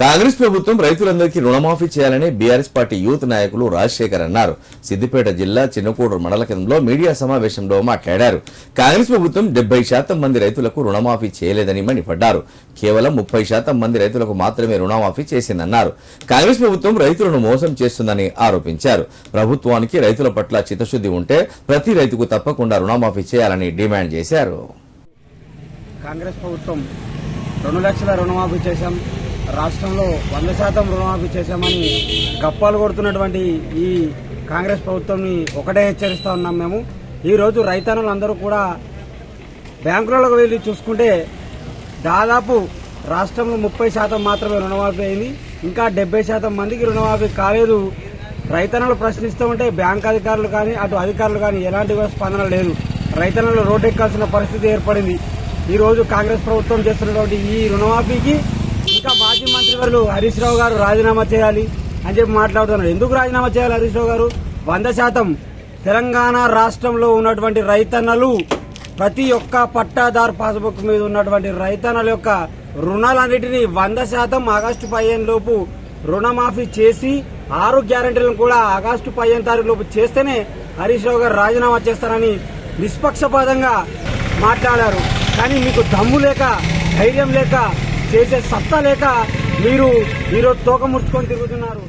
కాంగ్రెస్ ప్రభుత్వం రైతులందరికీ రుణమాఫీ చేయాలని బీఆర్ఎస్ పార్టీ యూత్ నాయకులు రాజశేఖర్ అన్నారు. సిద్దిపేట జిల్లా చిన్నకూడూరు మండల కేంద్రంలో మీడియా సమావేశంలో మాట్లాడారు. కాంగ్రెస్ ప్రభుత్వం డెబ్బై శాతం మంది రైతులకు రుణమాఫీ చేయలేదని మండిపడ్డారు. కేవలం ముప్పై శాతం మంది రైతులకు మాత్రమే రుణమాఫీ చేసిందన్నారు. కాంగ్రెస్ ప్రభుత్వం రైతులను మోసం చేస్తుందని ఆరోపించారు. ప్రభుత్వానికి రైతుల పట్ల చిత్తశుద్ధి ఉంటే ప్రతి రైతుకు తప్పకుండా రుణమాఫీ చేయాలని డిమాండ్ చేశారు. కాంగ్రెస్ ప్రభుత్వం రెండు లక్షల రుణమాఫీ చేశాం. రాష్ట్రంలో వంద శాతం రుణమాఫీ చేశామని గప్పాలు కొడుతున్నటువంటి ఈ కాంగ్రెస్ ప్రభుత్వంని ఒకటే హెచ్చరిస్తూ ఉన్నాం మేము. ఈరోజు రోజు రైతన్నులందరూ కూడా బ్యాంకులకు వెళ్ళి చూసుకుంటే దాదాపు రాష్ట్రంలో ముప్పై శాతం మాత్రమే రుణమాఫీ అయింది. ఇంకా డెబ్బై శాతం మందికి రుణమాఫీ కాలేదు. రైతన్నలు ప్రశ్నిస్తూ ఉంటే బ్యాంక్ అధికారులు కానీ అటు అధికారులు కానీ ఎలాంటి స్పందన లేదు. రైతన్నలు రోడ్డెక్కాల్సిన పరిస్థితి ఏర్పడింది. ఈరోజు కాంగ్రెస్ ప్రభుత్వం చేస్తున్నటువంటి ఈ రుణమాఫీకి ఇంకా మాజీ మంత్రివర్యులు హరీష్ రావు గారు రాజీనామా చేయాలి అని చెప్పి మాట్లాడుతున్నారు. ఎందుకు రాజీనామా చేయాలి హరీష్ రావు గారు? వంద శాతం తెలంగాణ రాష్ట్రంలో ఉన్నటువంటి రైతన్నలు ప్రతి ఒక్క పట్టాదారు పాస్బుక్ మీద ఉన్నటువంటి రైతన్నల యొక్క రుణాలన్నిటినీ వంద శాతం ఆగస్టు పదిహేను లోపు రుణమాఫీ చేసి ఆరు గ్యారంటీలను కూడా ఆగస్టు పదిహేను తారీఖు లోపు చేస్తేనే హరీష్ రావు గారు రాజీనామా చేస్తారని నిష్పక్షపాతంగా మాట్లాడారు. కానీ మీకు దమ్ము లేక ధైర్యం లేక చేసే సత్తా లేక మీరు ఈరోజు తోక ముడుచుకొని తిరుగుతున్నారు.